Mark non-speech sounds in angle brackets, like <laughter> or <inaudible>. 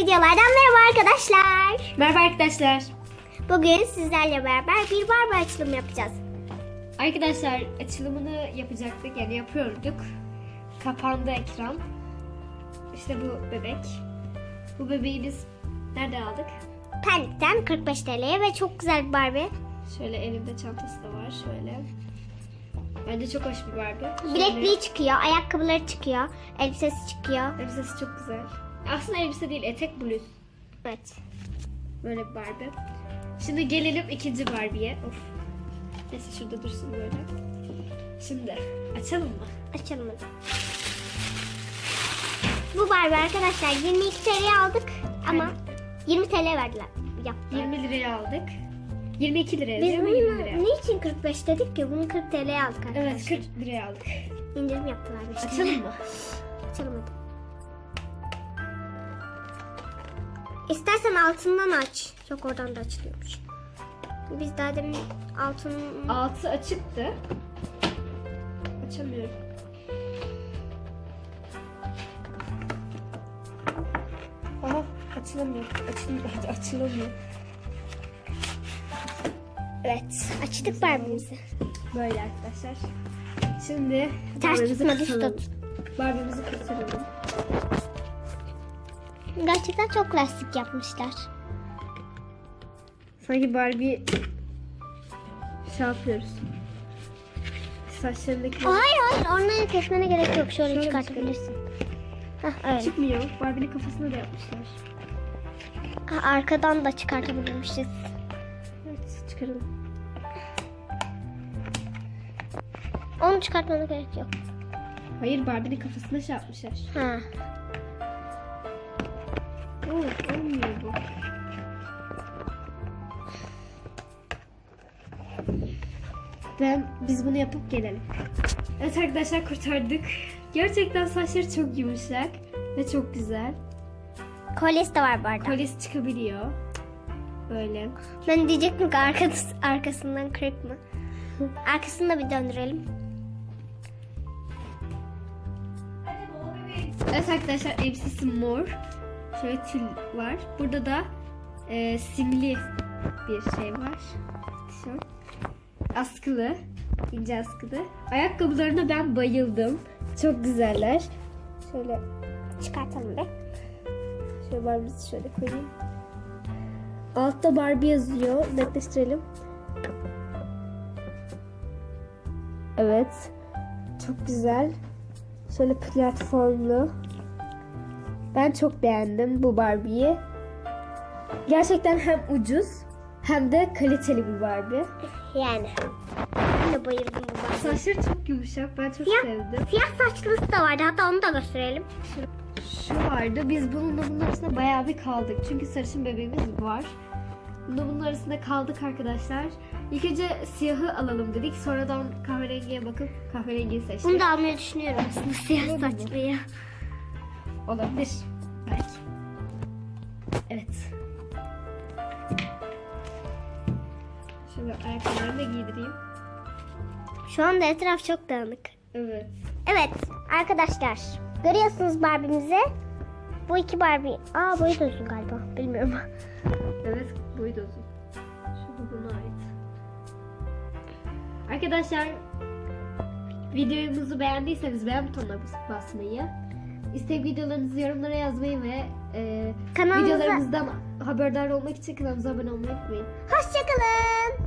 videolardan merhaba arkadaşlar. Merhaba arkadaşlar. Bugün sizlerle beraber bir barba açılımı yapacağız. Arkadaşlar açılımını yapacaktık yani yapıyorduk. Kapandı ekran. İşte bu bebek. Bu bebeği biz nerede aldık? Pendik'ten 45 TL'ye ve çok güzel bir Barbie. Şöyle elinde çantası da var şöyle. Bence çok hoş bir Barbie. Bilekliği çıkıyor, ayakkabıları çıkıyor, elbisesi çıkıyor. Elbisesi çok güzel. Aslında elbise değil etek bluz. Evet. Böyle bir Barbie. Şimdi gelelim ikinci Barbie'ye. Of. Neyse şurada dursun böyle. Şimdi açalım mı? Açalım hadi. Bu Barbie arkadaşlar 22 TL'ye aldık ama 20 TL verdiler. Yaptılar. 20 liraya aldık. 22 liraya Biz değil mi? 20 bunu liraya. niçin 45 dedik ki? Bunu 40 TL'ye aldık arkadaşlar. Evet 40 liraya aldık. İndirim yaptılar. bir işte. Açalım mı? Açalım hadi. İstersen altından aç. Çok oradan da açılıyormuş. Biz daha demin altın... Altı açıktı. Açamıyorum. Aha açılamıyor. Açılamıyor. <laughs> açılamıyor. Evet. Açtık barbimizi. Böyle arkadaşlar. Şimdi Ters tutma düz tut. Barbie'mizi kurtaralım. Gerçekten çok lastik yapmışlar. Sanki Barbie şey yapıyoruz. Saçlarındaki Hayır hayır onları kesmene gerek yok. Şöyle, Şöyle çıkartabilirsin. Hah öyle. çıkmıyor. Barbie'nin kafasına da yapmışlar. Ha, Arkadan da çıkartabilirmişiz. Evet çıkaralım. Onu çıkartmana gerek yok. Hayır Barbie'nin kafasına şey yapmışlar. Ha. Oo, olmuyor bu. Ben biz bunu yapıp gelelim. Evet arkadaşlar kurtardık. Gerçekten saçları çok yumuşak ve çok güzel. Kolyesi de var bu arada. Kolyesi çıkabiliyor. Böyle. Ben diyecektim ki arkası, arkasından kırık mı? Arkasını da bir döndürelim. Evet arkadaşlar elbisesi mor. Şöyle tül var. Burada da e, simli bir şey var. Tişört. Askılı. ince askılı. Ayakkabılarına ben bayıldım. Çok güzeller. Şöyle Çıkartalım be. şöyle Barbie'si şöyle koyayım. Altta Barbie yazıyor. Netleştirelim. Evet. Çok güzel. Şöyle platformlu. Ben çok beğendim bu Barbie'yi. Gerçekten hem ucuz hem de kaliteli bir Barbie. Yani. Ben de bayıldım bu Barbie. Saçları çok yumuşak. Ben çok Siyah, sevdim. siyah saçlısı da vardı. Hatta onu da gösterelim. Şu vardı. Biz bununla bunun arasında bayağı bir kaldık. Çünkü sarışın bebeğimiz var. Bununla bunun arasında kaldık arkadaşlar. İlk önce siyahı alalım dedik. Sonradan kahverengiye bakıp kahverengiyi seçtik. Bunu da almayı düşünüyorum aslında siyah saçlıyı. Olabilir. Belki. Evet. Şöyle ayakkabılarımı da giydireyim. Şu anda etraf çok dağınık. Evet. Evet arkadaşlar. Görüyorsunuz Barbie'mizi. Bu iki Barbie. Aa boyu da uzun galiba. Bilmiyorum. Evet boyu da uzun. Şu buna ait. Arkadaşlar videomuzu beğendiyseniz beğen butonuna bas- basmayı, istek videolarınızı yorumlara yazmayı ve e, Kanalımıza- videolarımızdan haberdar olmak için kanalımıza abone olmayı unutmayın. Hoşçakalın.